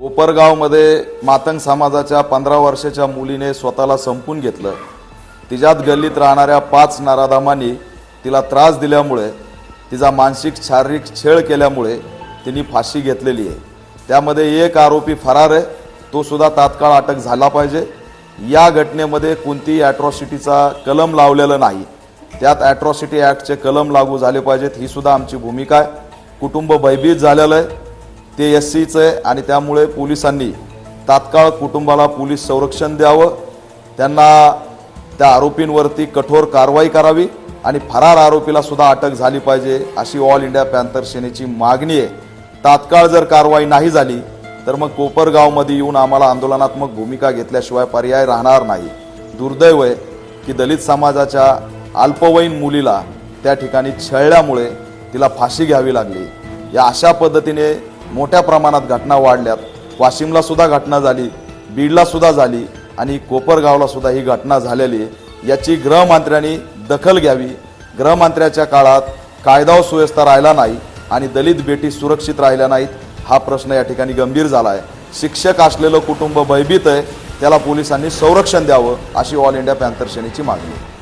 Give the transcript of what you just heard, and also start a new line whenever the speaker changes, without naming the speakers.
कोपरगावमध्ये मातंग समाजाच्या पंधरा वर्षाच्या मुलीने स्वतःला संपून घेतलं. तिच्यात गल्लीत राहणाऱ्या पाच नाराधामांनी तिला त्रास दिल्यामुळे तिचा मानसिक शारीरिक छेळ केल्यामुळे तिने फाशी घेतलेली आहे. त्यामध्ये एक आरोपी फरार आहे. तो सुद्धा तात्काळ अटक झाला पाहिजे. या घटनेमध्ये कोणतीही ॲट्रॉसिटीचा कलम लावलेला नाही. त्यात ॲट्रॉसिटी ॲक्टचे कलम लागू झाले पाहिजेत ही सुद्धा आमची भूमिका आहे. कुटुंब भयभीत झालेलं आहे. ते एस सीचं आहे आणि त्यामुळे पोलिसांनी तात्काळ कुटुंबाला पोलीस संरक्षण द्यावं. त्यांना त्या आरोपींवरती कठोर कारवाई करावी आणि फरार आरोपीला सुद्धा अटक झाली पाहिजे अशी ऑल इंडिया पॅन्थर सेनेची मागणी आहे. तात्काळ जर कारवाई नाही झाली तर मग कोपरगावमध्ये येऊन आम्हाला आंदोलनात्मक भूमिका घेतल्याशिवाय पर्याय राहणार नाही. दुर्दैव आहे की दलित समाजाच्या अल्पवयीन मुलीला त्या ठिकाणी छळल्यामुळे तिला फाशी घ्यावी लागली. या अशा पद्धतीने मोठ्या प्रमाणात घटना वाढल्यात. वाशिमला सुद्धा घटना झाली बीडला सुद्धा झाली आणि कोपरगावला सुद्धा ही घटना झालेली आहे. याची गृहमंत्र्यांनी दखल घ्यावी. गृहमंत्र्याच्या काळात कायदा व सुव्यवस्था राहिला नाही आणि दलित बेटी सुरक्षित राहिल्या नाहीत हा प्रश्न या ठिकाणी गंभीर झाला आहे. शिक्षक असलेलं कुटुंब भयभीत आहे त्याला पोलिसांनी संरक्षण द्यावं अशी ऑल इंडिया पॅन्थर सेनेची मागणी आहे.